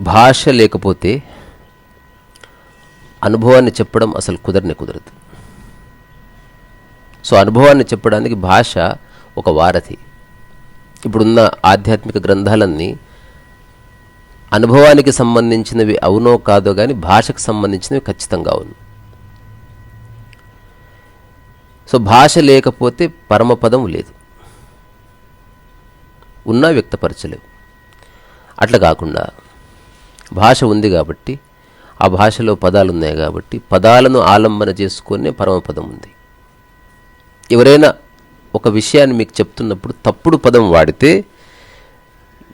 భాష లేకపోతే అనుభవాన్ని చెప్పడం అసలు కుదరనే కుదరదు. సో అనుభవాన్ని చెప్పడానికి భాష ఒక వారధి. ఇప్పుడున్న ఆధ్యాత్మిక గ్రంథాలన్నీ అనుభవానికి సంబంధించినవి అవునో కాదో కానీ భాషకు సంబంధించినవి ఖచ్చితంగా అవును. సో భాష లేకపోతే పరమపదం లేదు. ఉన్నా వ్యక్తపరచలేవు. అట్లా కాకుండా భాష ఉంది కాబట్టి ఆ భాషలో పదాలు ఉన్నాయి కాబట్టి పదాలను ఆలంబన చేసుకునే పరమపదం ఉంది. ఎవరైనా ఒక విషయాన్ని మీకు చెప్తున్నప్పుడు తప్పుడు పదం వాడితే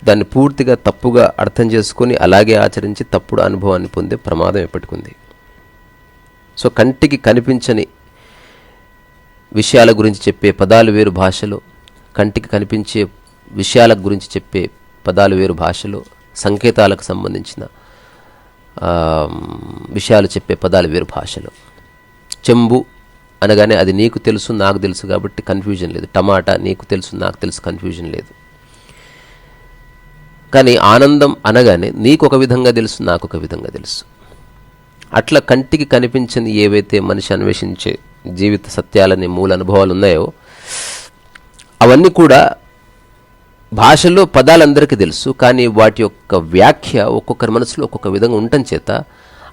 దాన్ని పూర్తిగా తప్పుగా అర్థం చేసుకొని అలాగే ఆచరించి తప్పుడు అనుభవాన్ని పొందే ప్రమాదం ఎప్పటికుంది సో కంటికి కనిపించని విషయాల గురించి చెప్పే పదాలు వేరు భాషలో కంటికి కనిపించే విషయాల గురించి చెప్పే పదాలు వేరు భాషలో సంకేతాలకు సంబంధించిన విషయాలు చెప్పే పదాలు వేరు భాషలో. చెంబు అనగానే అది నీకు తెలుసు నాకు తెలుసు కాబట్టి కన్ఫ్యూజన్ లేదు. టమాటా నీకు తెలుసు నాకు తెలుసు కన్ఫ్యూజన్ లేదు. కానీ ఆనందం అనగానే నీకు ఒక విధంగా తెలుసు నాకు ఒక విధంగా తెలుసు. అట్లా కంటికి కనిపించని ఏవైతే మనిషి అన్వేషించే జీవిత సత్యాలని మూల అనుభవాలు ఉన్నాయో అవన్నీ కూడా భాషలో పదాలందరికీ తెలుసు కానీ వాటి యొక్క వ్యాఖ్య ఒక్కొక్కరి మనసులో ఒక్కొక్క విధంగా ఉండటం చేత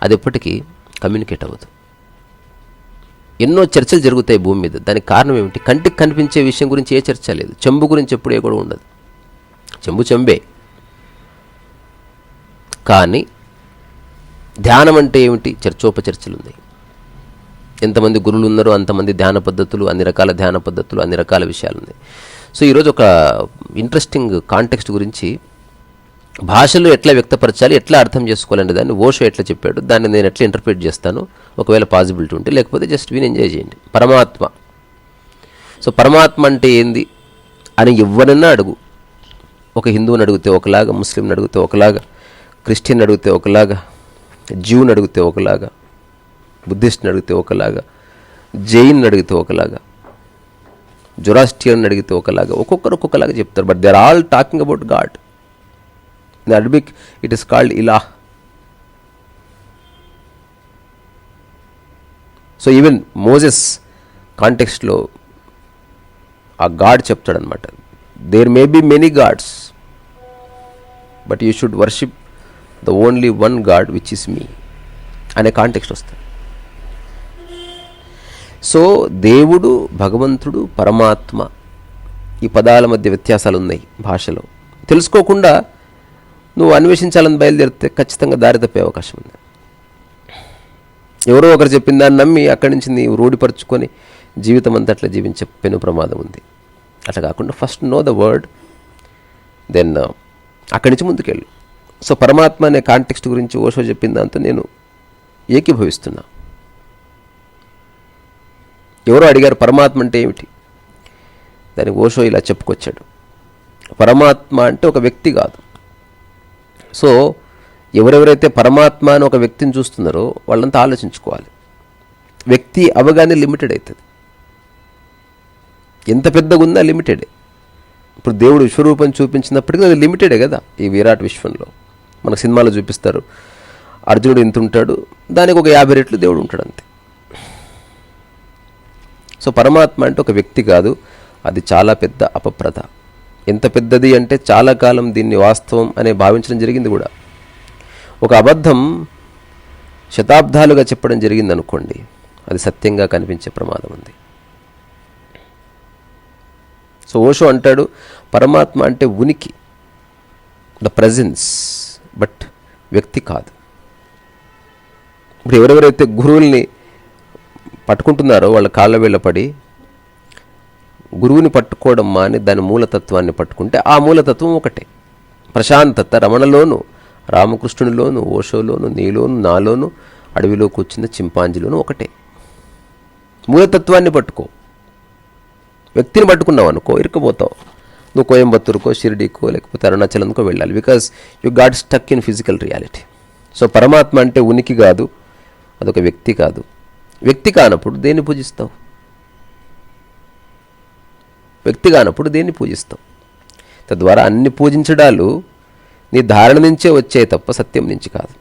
అది ఎప్పటికీ కమ్యూనికేట్ అవ్వదు. ఎన్నో చర్చలు జరుగుతాయి భూమి మీద. దానికి కారణం ఏమిటి? కంటికి కనిపించే విషయం గురించి ఏ చర్చ లేదు. చెంబు గురించి ఎప్పుడే కూడా ఉండదు. చెంబు చెంబే. కానీ ధ్యానం అంటే ఏమిటి? చర్చోపచర్చలు ఉన్నాయి ఎంతమంది గురువులు ఉన్నారో అంతమంది ధ్యాన పద్ధతులు అన్ని రకాల ధ్యాన పద్ధతులు అన్ని రకాల విషయాలు ఉన్నాయి సో ఈరోజు ఒక ఇంట్రెస్టింగ్ కాంటెక్స్ట్ గురించి భాషలో ఎట్లా వ్యక్తపరచాలి ఎట్లా అర్థం చేసుకోవాలంటే దాన్ని ఓషో ఎట్లా చెప్పాడు దాన్ని నేను ఎట్లా ఇంటర్ప్రిట్ చేస్తాను ఒకవేళ పాసిబిలిటీ ఉంటే లేకపోతే జస్ట్ విని ఎంజాయ్ చేయండి. పరమాత్మ. సో పరమాత్మ అంటే ఏంది అని ఎవరన్నా అడుగు. ఒక హిందువుని అడిగితే ఒకలాగా ముస్లింని అడిగితే ఒకలాగా క్రిస్టియన్ అడిగితే ఒకలాగా జీవుని అడిగితే ఒకలాగా బుద్ధిస్ట్ని అడిగితే ఒకలాగా జైన్ అడిగితే ఒకలాగా జొరాస్టియన్ అడిగితే ఒకలాగా ఒక్కొక్కరు ఒక్కొక్కలాగా చెప్తారు. But they are all talking about God in Arabic it is called ఇలా సో ఈవెన్ మోజెస్ కాంటెక్స్ట్లో ఆ గాడ్ చెప్తాడనమాట there may be many gods but you should worship the only one God which is మీ అనే context వస్తుంది. So దేవుడు భగవంతుడు పరమాత్మ ఈ పదాల మధ్య వ్యత్యాసాలు ఉన్నాయి భాషలో. తెలుసుకోకుండా నువ్వు అన్వేషించాలని బయలుదేరితే ఖచ్చితంగా దారి తప్పే అవకాశం ఉంది. ఎవరో ఒకరు చెప్పిన దాన్ని నమ్మి అక్కడి నుంచి నీవు రూఢిపరుచుకొని జీవితం అంతా అట్లా జీవించే పెను ప్రమాదం ఉంది. అట్లా కాకుండా first know the word then అక్కడి నుంచి ముందుకెళ్ళు. సో పరమాత్మ అనే కాంటెక్స్ట్ గురించి ఓషో చెప్పిన దాంతో నేను ఏకీభవిస్తున్నాను ఎవరో అడిగారు పరమాత్మ అంటే ఏమిటి? దానికి ఓషో ఇలా చెప్పుకొచ్చాడు. పరమాత్మ అంటే ఒక వ్యక్తి కాదు. సో ఎవరెవరైతే పరమాత్మ అని ఒక వ్యక్తిని చూస్తున్నారో వాళ్ళంతా ఆలోచించుకోవాలి. వ్యక్తి అవగానే లిమిటెడ్ అవుతుంది ఎంత పెద్దగా ఉందా లిమిటెడే. ఇప్పుడు దేవుడు విశ్వరూపం చూపించినప్పటికీ అది లిమిటెడే కదా ఈ విరాట్ విశ్వంలో. మన సినిమాలో చూపిస్తారు అర్జునుడు ఎంత ఉంటాడు దానికి ఒక యాభై రెట్లు దేవుడు ఉంటాడు అంతే. సో పరమాత్మ అంటే ఒక వ్యక్తి కాదు అది చాలా పెద్ద అపప్రద ఎంత పెద్దది అంటే చాలా కాలం దీన్ని వాస్తవం అనే భావించడం జరిగింది కూడా. ఒక అబద్ధం శతాబ్దాలుగా చెప్పడం జరిగింది అనుకోండి అది సత్యంగా కనిపించే ప్రమాదం ఉంది. సో ఓషో అంటాడు పరమాత్మ అంటే ఉనికి ద ప్రజెన్స్ బట్ వ్యక్తి కాదు. ఇప్పుడు ఎవరెవరైతే గురువుల్ని పట్టుకుంటున్నారో వాళ్ళ కాళ్ళ వేళ్ళ పడి గురువుని పట్టుకోవడం మాని దాని మూలతత్వాన్ని పట్టుకుంటే ఆ మూలతత్వం ఒకటే. ప్రశాంతత రమణలోను రామకృష్ణునిలోను ఓషోలోను నీలోను నాలోను అడవిలో కూర్చున్న చింపాంజీలోను ఒకటే. మూలతత్వాన్ని పట్టుకో. వ్యక్తిని పట్టుకున్నావు అనుకో ఇరుక్కుపోతావు. నువ్వు కోయంబత్తూరుకో షిరిడీకో లేకపోతే అరుణాచలంకో వెళ్ళాలి. Because you got stuck in physical reality so పరమాత్మ అంటే ఉనికి కాదు అదొక వ్యక్తి కాదు. వ్యక్తి కానప్పుడు దేన్ని పూజిస్తావు? వ్యక్తి కానప్పుడు దేన్ని పూజిస్తావు? తద్వారా అన్ని పూజించడాలు నీ ధారణ నుంచే వచ్చే తప్ప సత్యం నుంచి కాదు.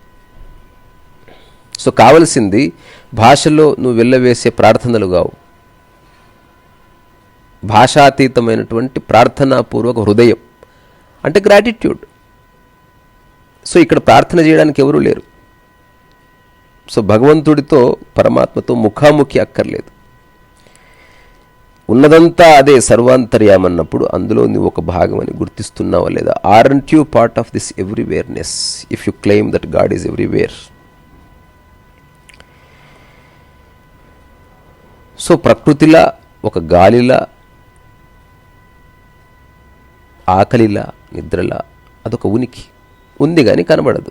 సో కావలసింది భాషలో నువ్వు వెళ్ళవేసే ప్రార్థనలు కావు. భాషాతీతమైనటువంటి ప్రార్థనాపూర్వక హృదయం అంటే గ్రాటిట్యూడ్ సో ఇక్కడ ప్రార్థన చేయడానికి ఎవరూ లేరు. సో భగవంతుడితో పరమాత్మతో ముఖాముఖి అక్కర్లేదు. ఉన్నదంతా అదే సర్వాంతర్యామన్నప్పుడు అందులో నువ్వు ఒక భాగం అని గుర్తిస్తున్నావా లేదా? Aren't you part of this everywhereness if you claim that God is everywhere so ప్రకృతిలా ఒక గాలిలా ఆకలిలా నిద్రలా అదొక ఉనికి. ఉంది కానీ కనబడదు.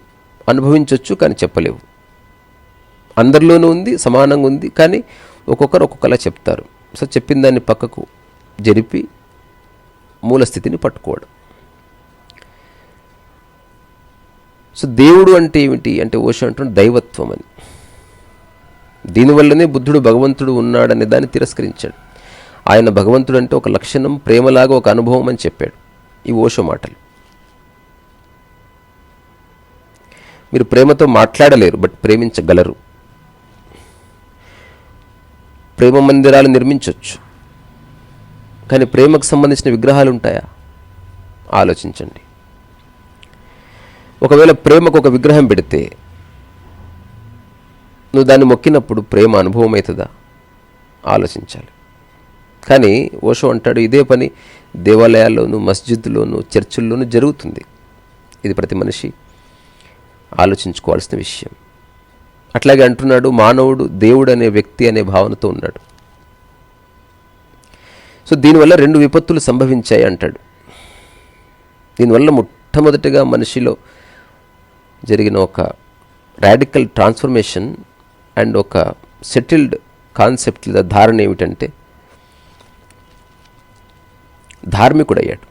అనుభవించవచ్చు కానీ చెప్పలేవు. అందరిలోనూ ఉంది సమానంగా ఉంది కానీ ఒక్కొక్కరు ఒక్కొక్కలా చెప్తారు. సో చెప్పిన దాన్ని పక్కకు జరిపి మూల స్థితిని పట్టుకోవడం. సో దేవుడు అంటే ఏమిటి? అంటే ఓషో అంటున్న దైవత్వం అని. దీనివల్లనే బుద్ధుడు భగవంతుడు ఉన్నాడనే దాన్ని తిరస్కరించాడు. ఆయన భగవంతుడు అంటే ఒక లక్షణం ప్రేమలాగా ఒక అనుభవం అని చెప్పాడు ఈ ఓషో మాటలు. మీరు ప్రేమతో మాట్లాడలేరు బట్ ప్రేమించగలరు. ప్రేమ మందిరాలు నిర్మించవచ్చు కానీ ప్రేమకు సంబంధించిన విగ్రహాలు ఉంటాయా ఆలోచించండి. ఒకవేళ ప్రేమకు ఒక విగ్రహం పెడితే నువ్వు దాన్ని మొక్కినప్పుడు ప్రేమ అనుభవం అవుతుందా ఆలోచించాలి. కానీ ఓషో అంటాడు ఇదే పని దేవాలయాల్లోనూ మస్జిద్లోనూ చర్చిల్లోనూ జరుగుతుంది. ఇది ప్రతి మనిషి ఆలోచించుకోవాల్సిన విషయం. అట్లాగే అంటున్నాడు మానవుడు దేవుడు అనే వ్యక్తి అనే భావనతో ఉన్నాడు. సో దీనివల్ల రెండు విపత్తులు సంభవించాయి అంటాడు. దీనివల్ల మొట్టమొదటిగా మనిషిలో జరిగిన ఒక రాడికల్ ట్రాన్స్ఫర్మేషన్ అండ్ ఒక సెటిల్డ్ కాన్సెప్ట్ లేదా ధారణ ఏమిటంటే ధార్మికుడయ్యాడు.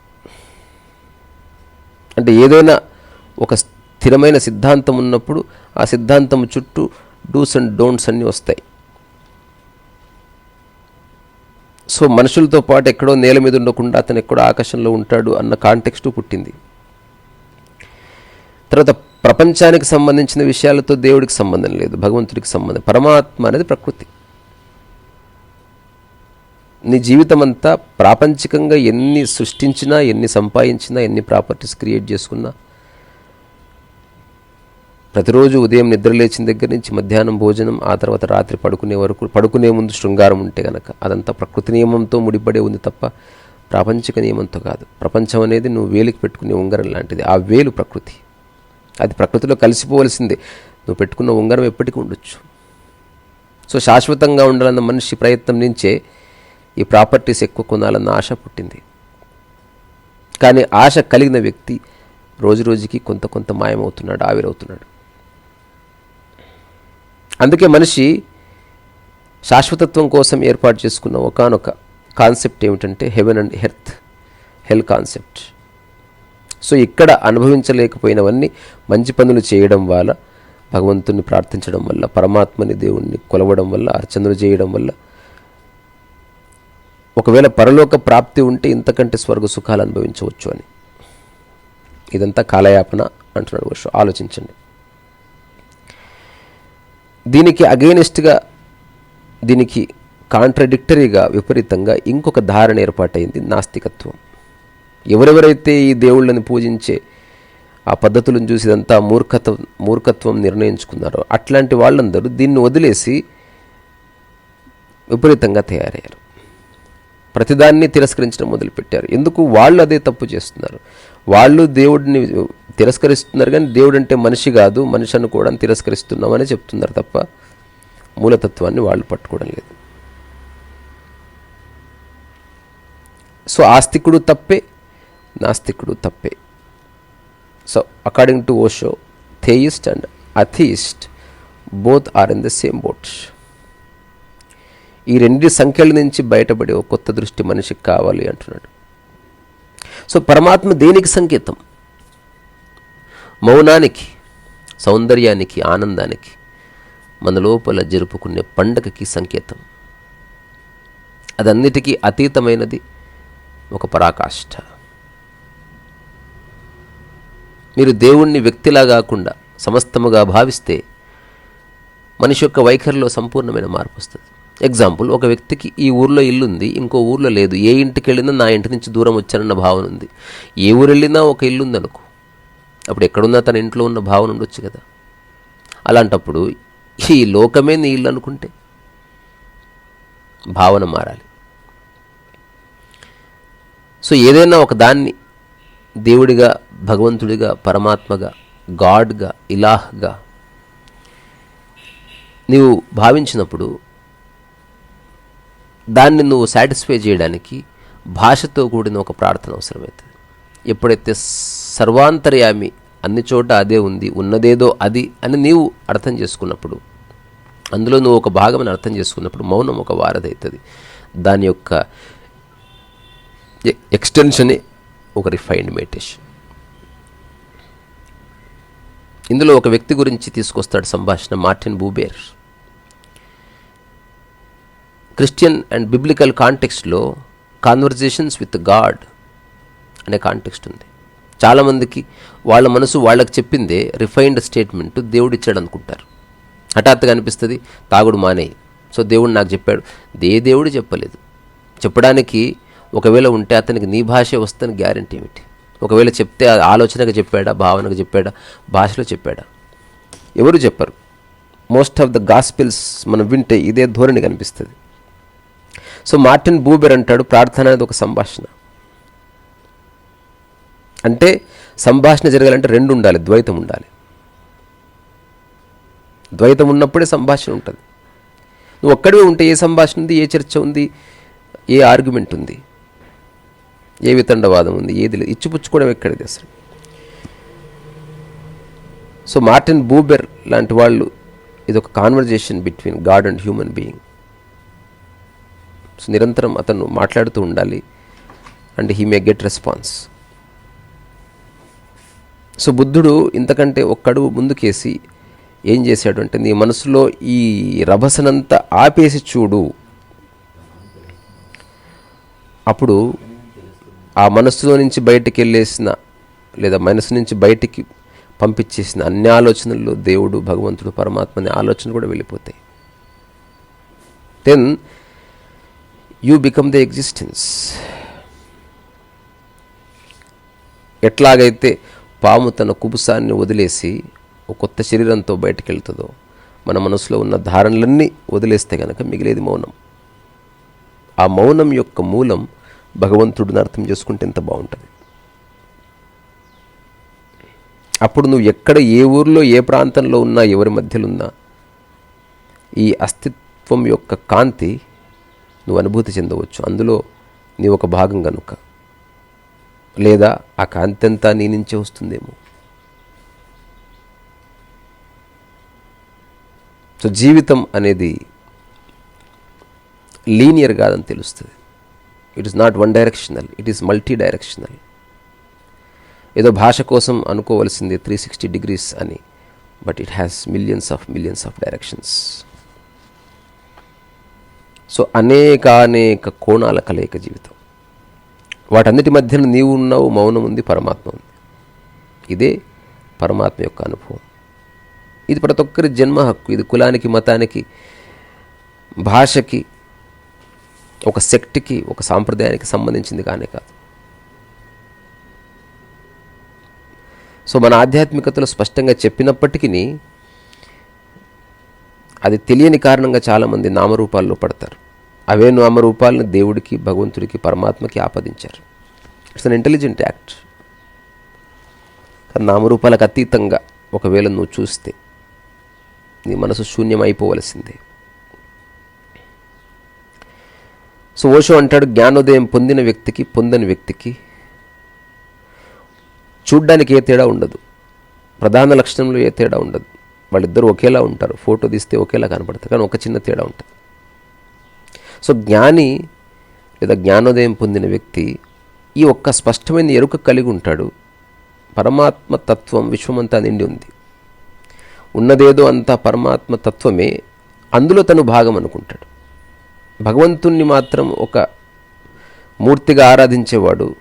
అంటే ఏదైనా ఒక స్థిరమైన సిద్ధాంతం ఉన్నప్పుడు ఆ సిద్ధాంతం చుట్టూ డూస్ అండ్ డోంట్స్ అన్నీ వస్తాయి. సో మనుషులతో పాటు ఎక్కడో నేల మీద ఉండకుండా అతను ఎక్కడో ఆకాశంలో ఉంటాడు అన్న కాంటెక్స్టు పుట్టింది. తర్వాత ప్రపంచానికి సంబంధించిన విషయాలతో దేవుడికి సంబంధం లేదు భగవంతుడికి సంబంధం పరమాత్మ అనేది ప్రకృతి. నీ జీవితం అంతా ప్రాపంచికంగా ఎన్ని సృష్టించినా ఎన్ని సంపాదించినా ఎన్ని ప్రాపర్టీస్ క్రియేట్ చేసుకున్నా ప్రతిరోజు ఉదయం నిద్ర లేచిన దగ్గర నుంచి మధ్యాహ్నం భోజనం ఆ తర్వాత రాత్రి పడుకునే వరకు పడుకునే ముందు శృంగారం ఉంటే గనక అదంతా ప్రకృతి నియమంతో ముడిపడే ఉంది తప్ప ప్రాపంచిక నియమంతో కాదు. ప్రపంచం అనేది నువ్వు వేలికి పెట్టుకునే ఉంగరం లాంటిది. ఆ వేలు ప్రకృతి. అది ప్రకృతిలో కలిసిపోవలసిందే. నువ్వు పెట్టుకున్న ఉంగరం ఎప్పటికీ ఉండొచ్చు. సో శాశ్వతంగా ఉండాలన్న మనిషి ప్రయత్నం నుంచే ఈ ప్రాపర్టీస్ ఎక్కువ కొనాలన్న ఆశ పుట్టింది. కానీ ఆశ కలిగిన వ్యక్తి రోజు రోజుకి కొంత కొంత మాయమవుతున్నాడు ఆవిరవుతున్నాడు. అందుకే మనిషి శాశ్వతత్వం కోసం ఏర్పాటు చేసుకున్న ఒకనొక కాన్సెప్ట్ ఏమిటంటే heaven and earth hell concept. So ఇక్కడ అనుభవించలేకపోయినవన్నీ మంచి పనులు చేయడం వల్ల భగవంతుని ప్రార్థించడం వల్ల పరమాత్మని దేవుణ్ణి కొలవడం వల్ల అర్చనలు చేయడం వల్ల ఒకవేళ పరలోక ప్రాప్తి ఉంటే ఇంతకంటే స్వర్గ సుఖాలు అనుభవించవచ్చు అని. ఇదంతా కాలయాపన అంటున్నాడు వర్షం. ఆలోచించండి. దీనికి అగెయినిస్ట్గా దీనికి కాంట్రడిక్టరీగా విపరీతంగా ఇంకొక ధారణ ఏర్పాటైంది నాస్తికత్వం. ఎవరెవరైతే ఈ దేవుళ్ళని పూజించే ఆ పద్ధతులను చూసి ఇదంతా మూర్ఖత్వం మూర్ఖత్వం నిర్ణయించుకున్నారో అట్లాంటి వాళ్ళందరూ దీన్ని వదిలేసి విపరీతంగా తయారయ్యారు. ప్రతిదాన్ని తిరస్కరించడం మొదలుపెట్టారు. ఎందుకు? వాళ్ళు అదే తప్పు చేస్తున్నారు. వాళ్ళు దేవుడిని తిరస్కరిస్తున్నారు కానీ దేవుడు అంటే మనిషి కాదు మనిషి కూడా తిరస్కరిస్తున్నామని చెప్తున్నారు తప్ప మూలతత్వాన్ని వాళ్ళు పట్టుకోవడం లేదు. సో ఆస్తికుడు తప్పే నాస్తికుడు తప్పే. So according to Osho theist and atheist both are in the same boat ఈ రెండు సంఖ్యల నుంచి బయటపడే ఒక కొత్త దృష్టి మనిషికి కావాలి అంటున్నాడు. సో పరమాత్మ దేనికి సంకేతం? మౌనానికి సౌందర్యానికి ఆనందానికి మన లోపల జరుపుకునే పండగకి సంకేతం. అదన్నిటికీ అతీతమైనది ఒక పరాకాష్ఠ మీరు దేవుణ్ణి వ్యక్తిలా కాకుండా సమస్తముగా భావిస్తే మనిషి యొక్క వైఖరిలో సంపూర్ణమైన మార్పు వస్తుంది ఎగ్జాంపుల్ ఒక వ్యక్తికి ఈ ఊర్లో ఇల్లు ఉంది ఇంకో ఊర్లో లేదు ఏ ఇంటికి వెళ్ళినా నా ఇంటి నుంచి దూరం వచ్చానన్న భావన ఉంది. ఏ ఊరు వెళ్ళినా ఒక ఇల్లుందనుకో అనుకో అప్పుడు ఎక్కడున్నా తన ఇంట్లో ఉన్న భావన ఉండొచ్చు కదా. అలాంటప్పుడు ఈ లోకమే నీ ఇల్లు అనుకుంటే భావన మారాలి. సో ఏదైనా ఒక దాన్ని దేవుడిగా భగవంతుడిగా పరమాత్మగా గాడ్గా ఇలాహ్గా నీవు భావించినప్పుడు దాన్ని నువ్వు సాటిస్ఫై చేయడానికి భాషతో కూడిన ఒక ప్రార్థన అవసరమవుతుంది. ఎప్పుడైతే సర్వాంతర్యామి అన్ని చోట అదే ఉంది ఉన్నదేదో అది అని నీవు అర్థం చేసుకున్నప్పుడు అందులో నువ్వు ఒక భాగమని అర్థం చేసుకున్నప్పుడు మౌనం ఒక వారధి అవుతుంది దాని యొక్క ఎక్స్టెన్షనే ఒక రిఫైన్డ్ మెడిటేషన్ ఇందులో ఒక వ్యక్తి గురించి తీసుకొస్తాడు సంభాషణ Martin Buber. Christian and biblical కాంటెక్స్ట్లో conversations with God అనే కాంటెక్స్ట్ ఉంది. చాలామందికి వాళ్ళ మనసు వాళ్ళకి చెప్పిందే రిఫైన్డ్ స్టేట్మెంట్ దేవుడు ఇచ్చాడు అనుకుంటారు హఠాత్తుగా అనిపిస్తుంది తాగుడు మానేయి. సో దేవుడు నాకు చెప్పాడు దే దేవుడు చెప్పలేదు. చెప్పడానికి ఒకవేళ ఉంటే అతనికి నీ భాషే వస్తుందని గ్యారంటీ ఏమిటి? ఒకవేళ చెప్తే ఆ ఆలోచనగా చెప్పాడా భావనకు చెప్పాడా భాషలో చెప్పాడా? ఎవరు చెప్పరు. మోస్ట్ ఆఫ్ ద గాస్పిల్స్ మనం వింటే ఇదే ధోరణి కనిపిస్తుంది. సో మార్టిన్ బూబెర్ అంటాడు ప్రార్థన అనేది ఒక సంభాషణ. అంటే సంభాషణ జరగాలంటే రెండు ఉండాలి ద్వైతం ఉండాలి. ద్వైతం ఉన్నప్పుడే సంభాషణ ఉంటుంది. నువ్వు ఒక్కడే ఉంటే ఏ సంభాషణ ఉంది ఏ చర్చ ఉంది ఏ ఆర్గ్యుమెంట్ ఉంది ఏ వితండవాదం ఉంది ఏది లేదు. ఇచ్చిపుచ్చుకోవడం ఎక్కడిది అసలు? సో మార్టిన్ బూబెర్ లాంటి వాళ్ళు ఇది ఒక conversation between God and human being so నిరంతరం అతను మాట్లాడుతూ ఉండాలి and he may get response so బుద్ధుడు ఇంతకంటే ఒక్కడుగు ముందుకేసి ఏం చేశాడు అంటే నీ మనసులో ఈ రభసనంతా ఆపేసి చూడు. అప్పుడు ఆ మనస్సులో నుంచి బయటికి వెళ్ళేసిన లేదా మనసు నుంచి బయటికి పంపించేసిన అన్ని ఆలోచనల్లో దేవుడు భగవంతుడు పరమాత్మ అనే ఆలోచన కూడా వెళ్ళిపోతాయి. Then you become the existence ఎట్లాగైతే పాము తన కుబుసాన్ని వదిలేసి ఒక కొత్త శరీరంతో బయటకెళ్తుందో మన మనసులో ఉన్న ధారణలన్నీ వదిలేస్తే కనుక మిగిలేది మౌనం. ఆ మౌనం యొక్క మూలం భగవంతుడిని అర్థం చేసుకుంటే ఎంత బాగుంటుంది. అప్పుడు నువ్వు ఎక్కడ ఏ ఊర్లో ఏ ప్రాంతంలో ఉన్నా ఎవరి మధ్యలో ఉన్నా ఈ అస్తిత్వం యొక్క కాంతి నువ్వు అనుభూతి చెందవచ్చు. అందులో నీ ఒక భాగం కనుక లేదా ఆ కాంతి అంతా నీ నుంచే వస్తుందేమో. సో జీవితం అనేది లీనియర్ కాదని తెలుస్తుంది. It is not one directional it is multi directional ఏదో భాష కోసం అనుకోవలసింది త్రీ సిక్స్టీ డిగ్రీస్ అని but it has millions of millions of directions so అనేక అనేక కోణాల కలయిక జీవితం. వాటన్నిటి మధ్యన నీవు ఉన్నావు మౌనం ఉంది పరమాత్మ ఉంది. ఇదే పరమాత్మ యొక్క అనుభవం. ఇది ప్రతి ఒక్కరి జన్మ హక్కు. ఇది కులానికి మతానికి భాషకి ఒక శక్తికి ఒక సాంప్రదాయానికి సంబంధించింది కానే కాదు. సో మన ఆధ్యాత్మికతలో స్పష్టంగా చెప్పినప్పటికీ అది తెలియని కారణంగా చాలామంది నామరూపాల్లో పడతారు. అవే నామరూపాలను దేవుడికి భగవంతుడికి పరమాత్మకి ఆపాదించారు. ఇట్స్ అన్ ఇంటెలిజెంట్ యాక్ట్ కానీ నామరూపాలకు అతీతంగా ఒకవేళ నువ్వు చూస్తే నీ మనసు శూన్యం అయిపోవలసిందే సో ఓషో అంటాడు జ్ఞానోదయం పొందిన వ్యక్తికి పొందని వ్యక్తికి చూడ్డానికి ఏ తేడా ఉండదు. ప్రధాన లక్షణంలో ఏ తేడా ఉండదు. వాళ్ళిద్దరూ ఒకేలా ఉంటారు. ఫోటో తీస్తే ఒకేలా కనపడతారు. కానీ ఒక చిన్న తేడా ఉంటుంది. సో జ్ఞాని లేదా జ్ఞానోదయం పొందిన వ్యక్తి ఈ ఒక్క స్పష్టమైన ఎరుక కలిగి ఉంటాడు. పరమాత్మ తత్వం విశ్వమంతా నిండి ఉంది. ఉన్నదేదో అంతా పరమాత్మ తత్వమే అందులో తను భాగం అనుకుంటాడు. భగవంతుణ్ణి మాత్రం ఒక మూర్తిగా ఆరాధించేవాడు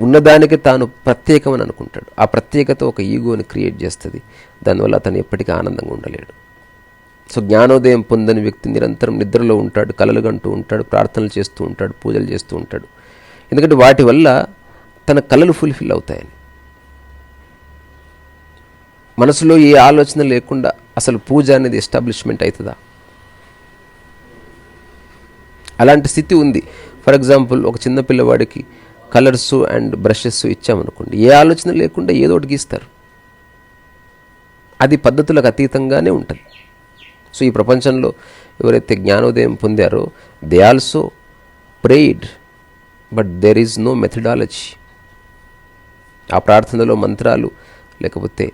ఉన్నదానికి తాను ప్రత్యేకమని అనుకుంటాడు. ఆ ప్రత్యేకత ఒక ఈగోని క్రియేట్ చేస్తుంది. దానివల్ల అతను ఎప్పటికీ ఆనందంగా ఉండలేడు. సో జ్ఞానోదయం పొందని వ్యక్తి నిరంతరం నిద్రలో ఉంటాడు కలలు కంటూ ఉంటాడు ప్రార్థనలు చేస్తూ ఉంటాడు పూజలు చేస్తూ ఉంటాడు. ఎందుకంటే వాటి వల్ల తన కళలు ఫుల్ఫిల్ అవుతాయని. మనసులో ఏ ఆలోచన లేకుండా అసలు పూజ అనేది ఎస్టాబ్లిష్మెంట్ అవుతుందా అలాంటి స్థితి ఉంది. ఫర్ ఎగ్జాంపుల్ ఒక చిన్న పిల్లవాడికి కలర్స్ అండ్ బ్రషెస్ ఇచ్చామనుకోండి ఏ ఆలోచన లేకుండా ఏదో ఒకటి గీస్తారు. అది పద్ధతులకు అతీతంగానే ఉంటుంది. సో ఈ ప్రపంచంలో ఎవరైతే జ్ఞానోదయం పొందారో they also prayed but there is no methodology ఆ ప్రార్థనలో మంత్రాలు లేకపోతే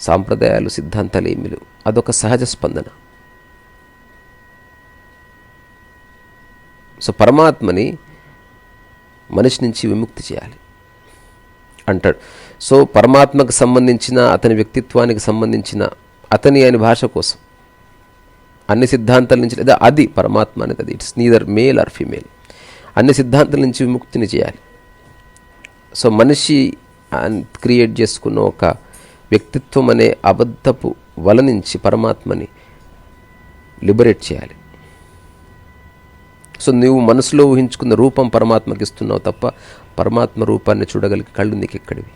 సాంప్రదాయాలు సిద్ధాంతాలు ఏమి లేవు. అదొక సహజ స్పందన. సో పరమాత్మని మనిషి నుంచి విముక్తి చేయాలి అంటాడు. సో పరమాత్మకు సంబంధించిన అతని వ్యక్తిత్వానికి సంబంధించిన అతని అని భాష కోసం అన్ని సిద్ధాంతాల నుంచి లేదా అది పరమాత్మ అనేది అది it's neither male or female అన్ని సిద్ధాంతాల నుంచి విముక్తిని చేయాలి. సో మనిషి క్రియేట్ చేసుకున్న ఒక వ్యక్తిత్వం అనే అబద్ధపు వల నుంచి పరమాత్మని లిబరేట్ చేయాలి. సో నువ్వు మనసులో ఊహించుకున్న రూపం పరమాత్మకి ఇస్తున్నావు తప్ప పరమాత్మ రూపాన్ని చూడగలిగే కళ్ళు నీకు ఎక్కడివి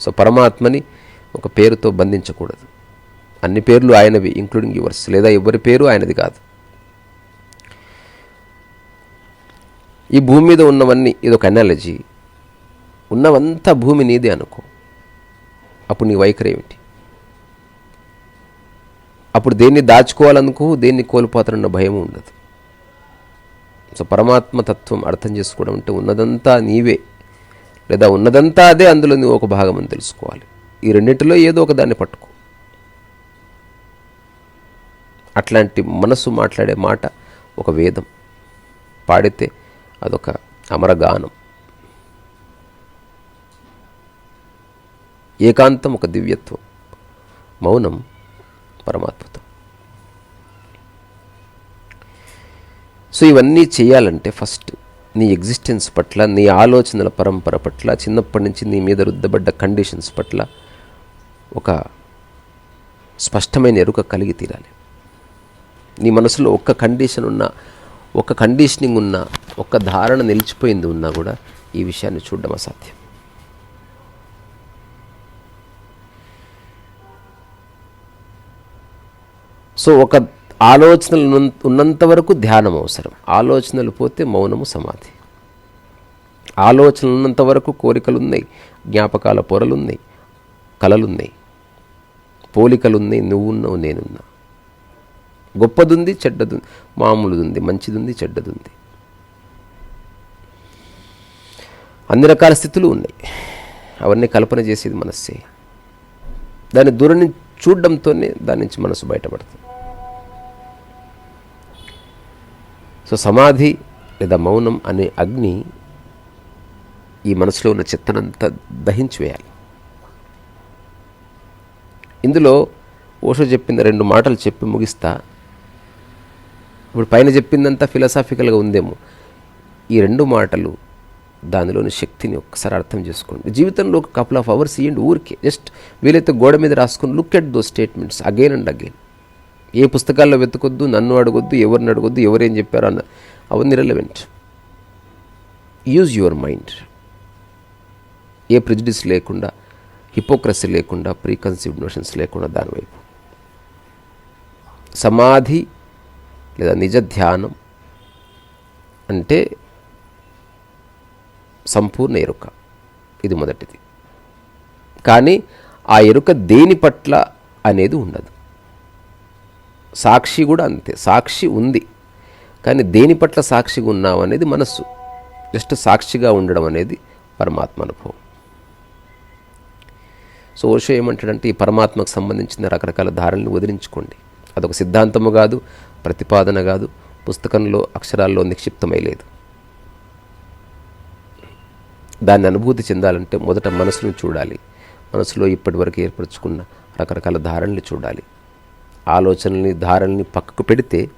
సో పరమాత్మని ఒక పేరుతో బంధించకూడదు. అన్ని పేర్లు ఆయనవి ఇంక్లూడింగ్ యువర్స్ లేదా ఎవరి పేరు ఆయనది కాదు. ఈ భూమి మీద ఉన్నవన్నీ ఇది ఒక అనాలజీ ఉన్నవంతా భూమి నీదే అనుకో. అప్పుడు నీ వైఖరి ఏమిటి? అప్పుడు దేన్ని దాచుకోవాలనుకో దేన్ని కోల్పోతారన్న భయం ఉండదు. సో పరమాత్మ తత్వం అర్థం చేసుకోవడం అంటే ఉన్నదంతా నీవే. లేదా ఉన్నదంతా అదే అందులో నువ్వు ఒక భాగం అని తెలుసుకోవాలి. ఈ రెండింటిలో ఏదో ఒక దాన్ని పట్టుకో. అట్లాంటి మనసు మాట్లాడే మాట ఒక వేదం. పాడితే అదొక అమరగానం. ఏకాంతం ఒక దివ్యత్వం. మౌనం పరమాత్మతం సో ఇవన్నీ చేయాలంటే ఫస్ట్ నీ ఎగ్జిస్టెన్స్ పట్ల నీ ఆలోచనల పరంపర పట్ల చిన్నప్పటి నుంచి నీ మీద రుద్దబడ్డ కండిషన్స్ పట్ల ఒక స్పష్టమైన ఎరుక కలిగి తీరాలి. నీ మనసులో ఒక్క కండిషన్ ఉన్నా ఒక కండిషనింగ్ ఉన్నా ఒక్క ధారణ నిలిచిపోయింది ఉన్నా కూడా ఈ విషయాన్ని చూడడం అసాధ్యం. సో ఒక ఆలోచనలు ఉన్నంత- వరకు ధ్యానం అవసరం. ఆలోచనలు పోతే మౌనము సమాధి. ఆలోచనలు ఉన్నంత వరకు కోరికలు ఉన్నాయి జ్ఞాపకాల పొరలున్నాయి కలలున్నాయి. పోలికలున్నాయి నువ్వున్నావు నేనున్నా. గొప్పదుంది చెడ్డదుంది మామూలుదుంది మంచిదుంది చెడ్డదుంది. అన్ని రకాల స్థితులు ఉన్నాయి. అవన్నీ కల్పన చేసేది మనస్సే. దాన్ని దూరం నుంచి చూడడంతోనే దాని నుంచి మనసు బయటపడుతుంది. సో సమాధి లేదా మౌనం అనే అగ్ని ఈ మనసులో ఉన్న చెత్తనంతా దహించి వేయాలి. ఇందులో ఓషో చెప్పిన రెండు మాటలు చెప్పి ముగిస్తా. ఇప్పుడు పైన చెప్పిందంతా ఫిలసాఫికల్గా ఉందేమో. ఈ రెండు మాటలు దానిలోని శక్తిని ఒక్కసారి అర్థం చేసుకోండి. జీవితంలో ఒక కపుల్ ఆఫ్ అవర్స్ ఇవ్వండి ఊరికే. జస్ట్ వీలైతే గోడ మీద రాసుకొని look at those statements again and again ఏ పుస్తకాల్లో వెతకొద్దు నన్ను అడగొద్దు ఎవరిని అడగొద్దు ఎవరేం చెప్పారు అన్న అవన్నీ రిలవెంట్ యూజ్ యువర్ మైండ్ ఏ ప్రిజిడిస్ లేకుండా హిపోక్రసీ లేకుండా ప్రీకన్సీవ్డ్ నోషన్స్ లేకుండా దానివైపు. సమాధి లేదా నిజ ధ్యానం అంటే సంపూర్ణ ఎరుక. ఇది మొదటిది. కానీ ఆ ఎరుక దేని పట్ల అనేది ఉండదు. సాక్షి కూడా అంతే. సాక్షి ఉంది. కానీ దేని పట్ల సాక్షిగా ఉన్నావు అనేది మనస్సు. జస్ట్ సాక్షిగా ఉండడం అనేది పరమాత్మ అనుభవం సో ఓషో ఏమంటాడంటే ఈ పరమాత్మకు సంబంధించిన రకరకాల ధారణలు వదిలించుకోండి. అదొక సిద్ధాంతము కాదు. ప్రతిపాదన కాదు పుస్తకంలో అక్షరాల్లో నిక్షిప్తమై లేదు. దాన్ని అనుభూతి చెందాలంటే మొదట మనసును చూడాలి. మనసులో ఇప్పటివరకు ఏర్పరచుకున్న రకరకాల ధారణలు చూడాలి. ఆలోచనల్ని ధారణల్ని పక్కకు పెడితే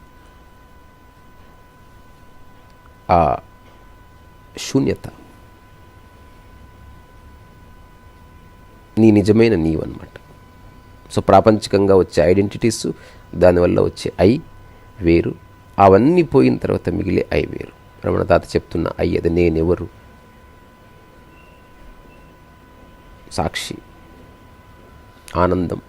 ఆ శూన్యత నీ నిజమైన నీవన్నమాట. సో ప్రాపంచికంగా వచ్చే ఐడెంటిటీస్ దానివల్ల వచ్చే ఐ వేరు. అవన్నీ పోయిన తర్వాత మిగిలే ఐ వేరు. రమణ తాత చెప్తున్న ఐ అది నేనెవరు? సాక్షి. ఆనందం.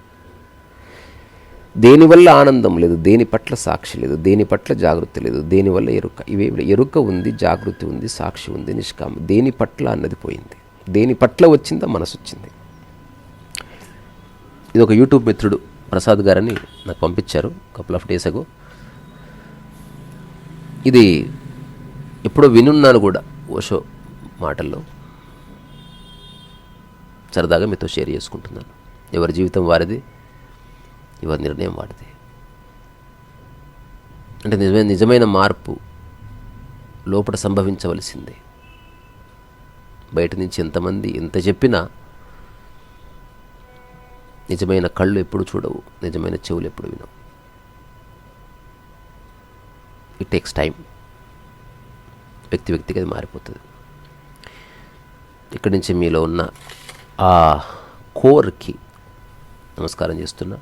దేనివల్ల ఆనందం లేదు? దేని పట్ల సాక్షి లేదు? దేని పట్ల జాగృతి లేదు? దేనివల్ల ఎరుక? ఇవే ఎరుక ఉంది జాగృతి ఉంది సాక్షి ఉంది నిష్కామ. దేని పట్ల అన్నది పోయింది. దేని పట్ల వచ్చిందా మనసు వచ్చింది. ఇది ఒక యూట్యూబ్ మిత్రుడు ప్రసాద్ గారని నాకు పంపించారు. కపుల్ ఆఫ్ డేస్ అగో ఇది ఎప్పుడో వినున్నాను కూడా ఓషో మాటల్లో. సరదాగా మీతో షేర్ చేసుకుంటున్నాను. ఎవరి జీవితం వారిది ఎవరి నిర్ణయం వాడిది అంటే నిజమైన నిజమైన మార్పు లోపల సంభవించవలసిందే. బయట నుంచి ఎంతమంది ఎంత చెప్పినా నిజమైన కళ్ళు ఎప్పుడు చూడవు నిజమైన చెవులు ఎప్పుడు వినవు. ఇట్ టేక్స్ టైం వ్యక్తి వ్యక్తికి అది మారిపోతుంది. ఇక్కడి నుంచి మీలో ఉన్న ఆ కోర్కి నమస్కారం చేస్తున్నా.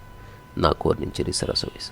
నా కోర్ నుంచి రిసరస సర్వీస్